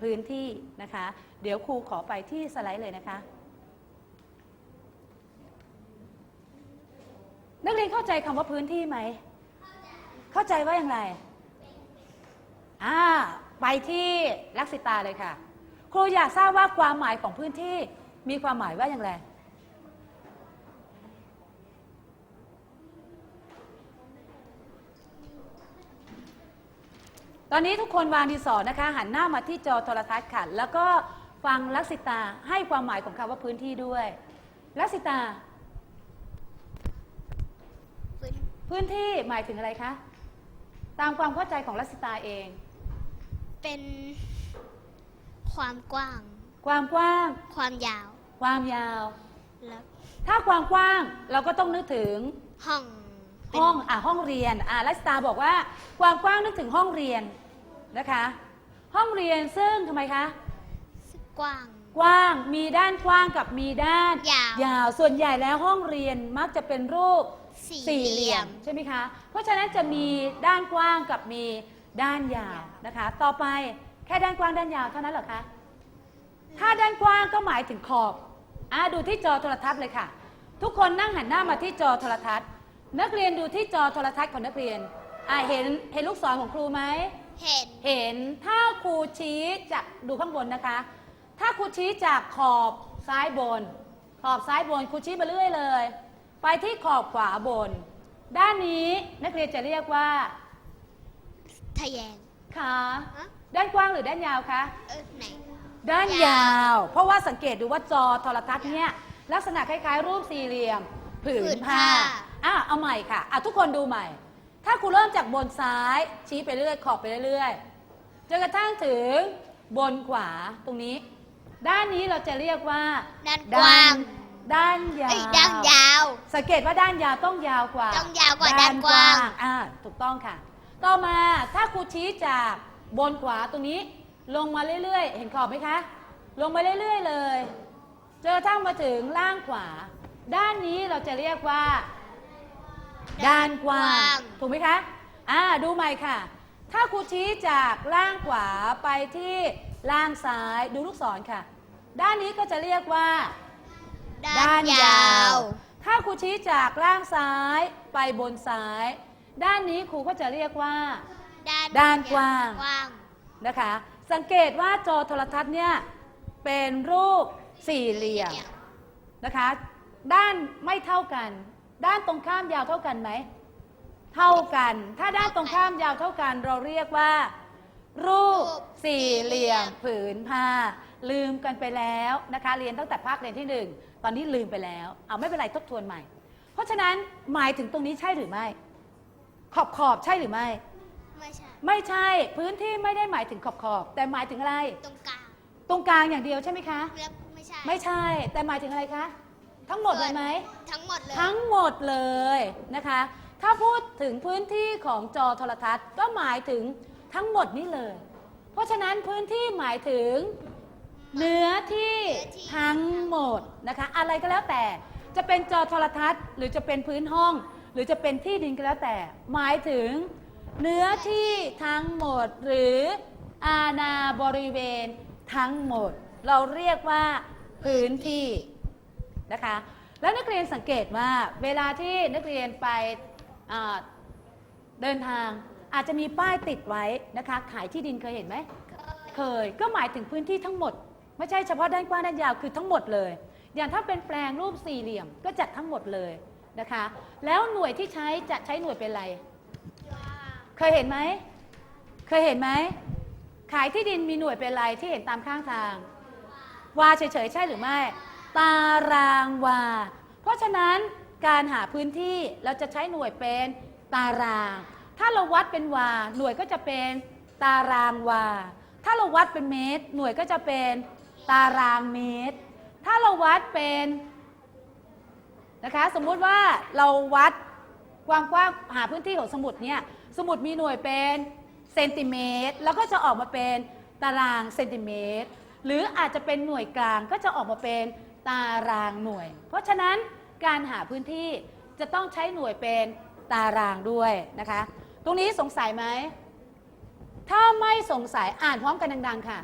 พื้นที่นะคะ เดี๋ยวครูขอไปที่สไลด์เลยนะคะ นักเรียนเข้าใจคำว่าพื้นที่ไหม เข้าใจว่าอย่างไรอ่าไปที่ลักษิตาเลยค่ะ ครูอยากทราบว่าความหมายของพื้นที่มีความหมายว่าอย่างไร ตอนนี้ทุกคนวางดินสอนะคะ หันหน้ามาที่จอโทรทัศน์ค่ะ แล้วก็ฟังลักษิตาให้ความหมายของคำว่าพื้นที่ด้วย ลักษิตาพื้นพื้นที่หมายถึงอะไรคะ ตามความเข้าใจของลักษิตาเอง เป็นความกว้าง ความกว้าง ความยาว ความยาว แล้วถ้าความกว้างเราก็ต้องนึกถึงห้องเป็น ห้องอะห้องเรียนอะลักษตาบอกว่าความกว้างนึกถึงห้องเรียนนะคะ ห้องเรียนซึ่งทำไมคะกว้าง กว้างมีด้านกว้างกับมีด้านยาวส่วนใหญ่แล้วห้องเรียนมักจะเป็นรูปสี่เหลี่ยมใช่ไหมคะ เพราะฉะนั้นจะมีด้านกว้างกับมีด้านยาวนะคะ ต่อไปแค่ด้านกว้างด้านยาวเท่านั้นเหรอคะถ้าด้านกว้างก็หมายถึงขอบอะดูที่จอโทรทัศน์เลยค่ะ ทุกคนนั่งหันหน้ามาที่จอโทรทัศน์ นักเรียนดูที่จอโทรทัศน์ของนักเรียนอะเห็นเห็นลูกศรของครูไหม เห็น เห็นถ้าครูชี้จากดูข้างบนนะคะ ถ้าครูชี้จากขอบซ้ายบน ขอบซ้ายบนครูชี้มาเรื่อยเลย ไปที่ขอบขวาบน ด้านนี้นักเรียนจะเรียกว่าทะแยง ขาฮะ ด้านกว้างหรือด้านยาวคะ เออไหน ด้านยยาวาว เพราะว่าสังเกตดูว่าจอโทรทัศน์เนี่ยลักษณะคล้ายๆ รูปสี่เหลี่ยมผืนผ้า อะเอาใหม่ค่ะอะทุกคนดูใหม่ ถ้าครูเริ่มจากบนซ้าย ชี้ไปเรื่อยขอบไปเรื่อยๆจนกระทั่งถึงบนขวาตรงนี้ ด้านนี้เราจะเรียกว่า ด้านกว้าง ด้านยาเอ้วยด้านยาว สังเกตว่าด้านยาวต้องยาวกว่าต้องยาวกว่าด้านกว้าง อ่าถูกต้องค่ะ ต่อมาถ้าครูชี้จากบนขวาตรงนี้ ลงมาเรื่อยๆ เห็นขอบไหมคะ ลงมาเรื่อยๆเลยเจอทั้งมาถึงล่างขวา ด้านนี้เราจะเรียกว่า ด้านกว้าง ถูกไหมคะอ่าดูใหม่ค่ะ ถ้าครูชี้จากล่างขวาไปที่ล่างซ้ายดูลูกศรค่ะ ด้านนี้ก็จะเรียกว่า ด้านยาว ถ้าครูชี้จากล่างซ้ายไปบนซ้าย ด้านนี้ครูก็จะเรียกว่า ด้านกว้างกว้างนะคะ สังเกตว่าจอโทรทัศน์เนี่ยเป็นรูปสี่เหลี่ยมนะคะ ด้านไม่เท่ากัน ด้านตรงข้ามยาวเท่ากันไหม เท่ากัน ถ้าด้านตรงข้ามยาวเท่ากัน เราเรียกว่า รูปสี่เหลี่ยมผืนผ้า ลืมกันไปแล้วนะคะ เรียนตั้งแต่ภาคเรียนที่หนึ่งตอนนี้ลืมไปแล้ว เอาไม่เป็นไรทบทวนใหม่ เพราะฉะนั้นหมายถึงตรงนี้ใช่หรือไม่ ขอบขอบใช่หรือไม่ ไม่ใช่ ไม่ใช่พื้นที่ไม่ได้หมายถึงขอบขอบ แต่หมายถึงอะไร ตรงกลาง ตรงกลางอย่างเดียวใช่ไหมคะแล้วไม่ใช่ ไม่ใช่ แต่หมายถึงอะไรคะ ทั้งหมดเลยไหม ทั้งหมดเลย ทั้งหมดเลยนะคะ ถ้าพูดถึงพื้นที่ของจอโทรทัศน์ก็หมายถึงทั้งหมดนี้เลย เพราะฉะนั้นพื้นที่หมายถึงเนื้อที่ทั้งหมดนะคะ อะไรก็แล้วแต่จะเป็นจอโทรทัศน์ หรือจะเป็นพื้นห้อง หรือจะเป็นที่ดินก็แล้วแต่ หมายถึงเนื้อที่ทั้งหมดหรืออาณาบริเวณทั้งหมด เราเรียกว่าพื้นที่ นะคะ แล้วนักเรียนสังเกตว่าเวลาที่นักเรียนไปอ่าเดินทางอาจจะมีป้ายติดไว้นะคะขายที่ดินเคยเห็นไหมเคยก็หมายถึงพื้นที่ทั้งหมด ไม่ใช่เฉพาะด้านกว้างด้านยาวคือทั้งหมดเลย อย่างถ้าเป็นแปลงรูปสี่เหลี่ยมก็จัดทั้งหมดเลยนะคะ แล้วหน่วยที่ใช้จะใช้หน่วยเป็นอะไร เคยเห็นไหมเคยเห็นไหมขายที่ดินมีหน่วยเป็นอะไรที่เห็นตามข้างทาง วาเฉยๆใช่หรือไม่ ตารางวา เพราะฉะนั้นการหาพื้นที่เราจะใช้หน่วยเป็นตาราง ถ้าเราวัดเป็นวา หน่วยก็จะเป็นตารางวา ถ้าเราวัดเป็นเมตร หน่วยก็จะเป็นตารางเมตร ถ้าเราวัดเป็นนะคะ สมมุติว่าเราวัดความกว้างหาพื้นที่ของสมุดเนี่ย สมุดมีหน่วยเป็นเซนติเมตร แล้วก็จะออกมาเป็นตารางเซนติเมตร หรืออาจจะเป็นหน่วยกลางก็จะออกมาเป็น ตารางหน่วย เพราะฉะนั้นการหาพื้นที่จะต้องใช้หน่วยเป็นตารางด้วยนะคะ ตรงนี้สงสัยไหม ถ้าไม่สงสัยอ่านพร้อมกันดัง ๆ ค่ะ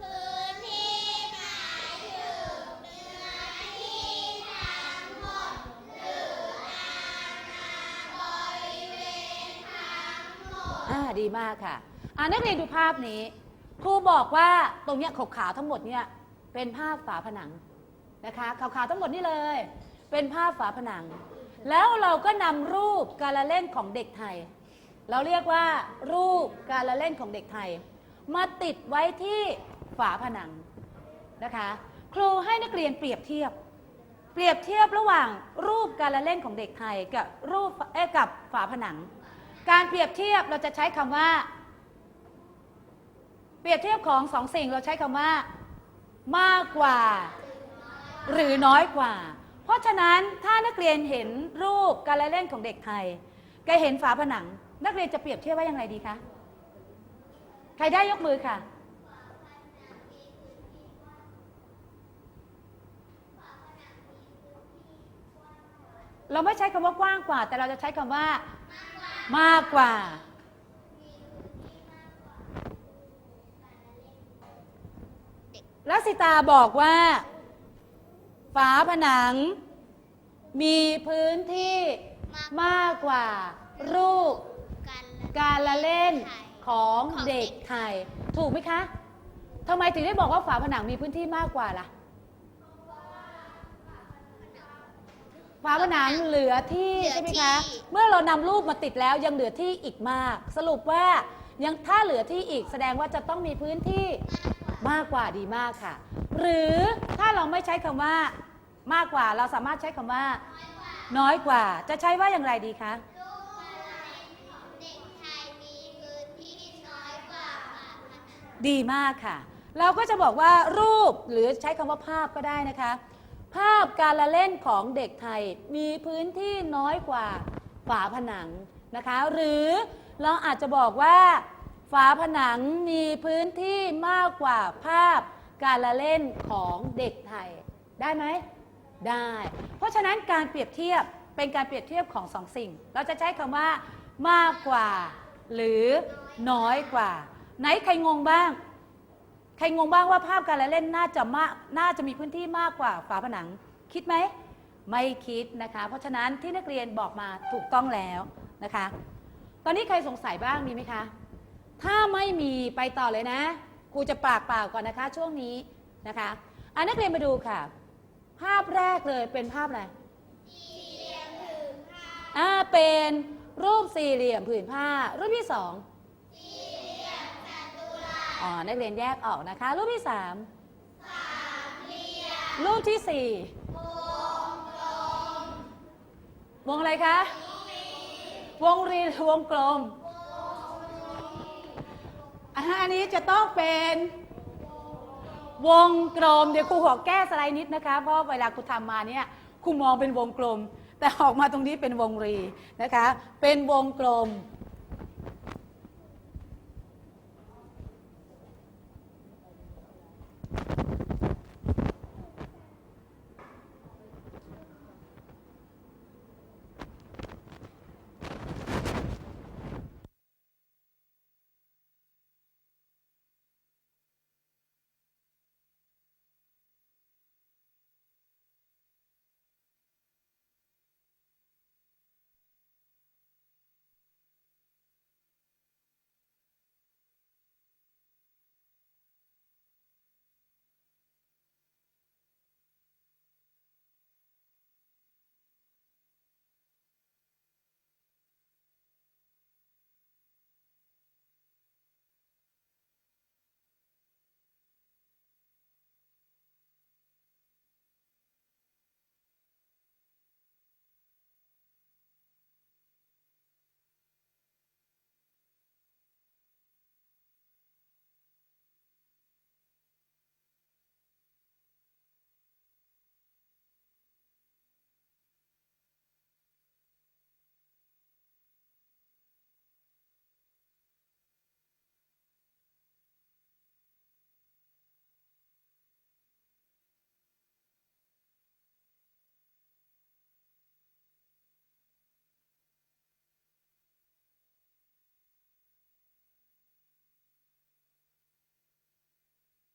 พื้นที่หมายถึงเนื้อที่ทั้งหมดหรืออาณาบริเวณทั้งหมดดีมากค่ะ อ่านักเรียนดูภาพนี้ ครูบอกว่าตรงเนี้ยขาวๆทั้งหมดเนี่ยเป็นภาพฝาผนัง นะคะขาวๆทั้งหมดนี่เลย เป็นภาพฝาผนัง แล้วเราก็นำรูปการละเล่นของเด็กไทย เราเรียกว่า รูปการละเล่นของเด็กไทย มาติดไว้ที่ฝาผนังนะคะ ครูให้นักเรียนเปรียบเทียบ เปรียบเทียบระหว่างรูปการละเล่นของเด็กไทยกับรูปเอกับฝาผนัง การเปรียบเทียบเราจะใช้คำว่า เปรียบเทียบของสองสิ่งเราใช้คำว่ามากกว่า หรือน้อยกว่า เพราะฉะนั้นถ้านักเรียนเห็นรูปการละเล่นของเด็กไทยแกเห็นฝาผนัง นักเรียนจะเปรียบเทียบว่าอย่างไรดีคะใครได้ยกมือค่ะ เราไม่ใช้คำว่ากว้างกว่า แต่เราจะใช้คำว่ามากกว่าลักษิตาบอกว่า ฝาผนัง มีพื้นที่มากกว่า รูป การละเล่นของของเด็กไทย ถูกไหมคะทำไมถึงได้บอกว่าฝาผนังมีพื้นที่มากกว่าล่ะฝาผนังเหลือที่ใช่ไหมคะ เมื่อเรานำรูปมาติดแล้วยังเหลือที่อีกมาก สรุปว่ายังถ้าเหลือที่อีกแสดงว่าจะต้องมีพื้นที่มากกว่าดีมากค่ะ หรือถ้าเราไม่ใช้คำว่า มากกว่าเราสามารถใช้คำว่า น้อยกว่าจะใช้ว่าอย่างไรดีคะเด็กไทยมีพื้นที่น้อยกว่าฝาผนังดีมากค่ะ เราก็จะบอกว่ารูปหรือใช้คำว่าภาพก็ได้นะคะ ภาพการละเล่นของเด็กไทยมีพื้นที่น้อยกว่าฝาผนังนะคะ หรือเราอาจจะบอกว่าฝาผนังมีพื้นที่มากกว่าภาพการละเล่นของเด็กไทย ได้ไหม ได้ เพราะฉะนั้นการเปรียบเทียบเป็นการเปรียบเทียบของสองสิ่ง เราจะใช้คำว่ามากกว่า หรือน้อยกว่า ไหนใครงงบ้าง ใครงงบ้างว่าภาพการละเล่นน่าจะมากน่าจะมีพื้นที่มากกว่าฝาผนัง คิดไหม ไม่คิดนะคะ เพราะฉะนั้นที่นักเรียนบอกมาถูกต้องแล้วนะคะ ตอนนี้ใครสงสัยบ้างมีไหมคะ ถ้าไม่มีไปต่อเลยนะครูจะปากเปล่าก่อนนะคะ ช่วงนี้นะคะอะนักเรียนมาดูค่ะ ภาพแรกเลยเป็นภาพอะไรอ่าเป็นรูปสี่เหลี่ยมผืนผ้า รูปที่สองอ๋อ นักเรียนแยกออกนะคะ รูปที่สามรูปที่สี่วงอะไรคะ วงรีวงกลมอะอันนี้จะต้องเป็น วงกลมเดี๋ยวครูขอแก้สไลด์นิดนะคะ เพราะเวลาครูทำมาเนี่ยครูมองเป็นวงกลม แต่ออกมาตรงนี้เป็นวงรีนะคะ เป็นวงกลม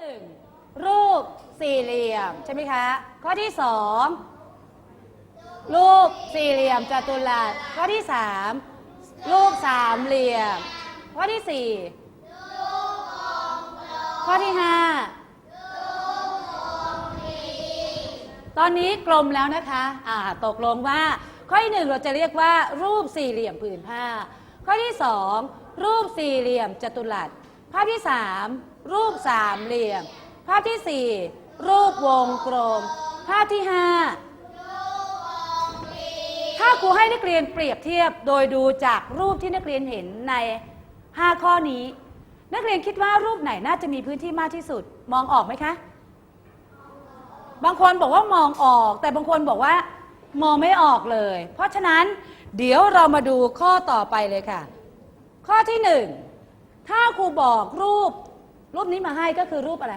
หนึ่งรูปสี่เหลี่ยมใช่ไหมคะ ข้อที่สองรูปสี่เหลี่ยมจัตุรัส ข้อที่สามรูปสามเหลี่ยม ข้อที่สี่ข้อที่ห้าตอนนี้กลมแล้วนะคะ อ่า ตกลงว่า ข้อที่หนึ่งเราจะเรียกว่า รูปสี่เหลี่ยมผืนผ้า ข้อที่สองรูปสี่เหลี่ยมจัตุรัสภาพที่สาม รูปสามเหลี่ยม ภาพที่สี่รูปวงกลม ภาพที่ห้าถ้าครูให้นักเรียนเปรียบเทียบโดยดูจากรูปที่นักเรียนเห็นใน 5 ข้อนี้ นักเรียนคิดว่ารูปไหนน่าจะมีพื้นที่มากที่สุด มองออกไหมคะ บางคนบอกว่ามองออก แต่บางคนบอกว่า มองไม่ออกเลย เพราะฉะนั้นเดี๋ยวเรามาดูข้อต่อไปเลยค่ะ ข้อที่หนึ่งถ้าครูบอกรูป รูปนี้มาให้ก็คือรูปอะไร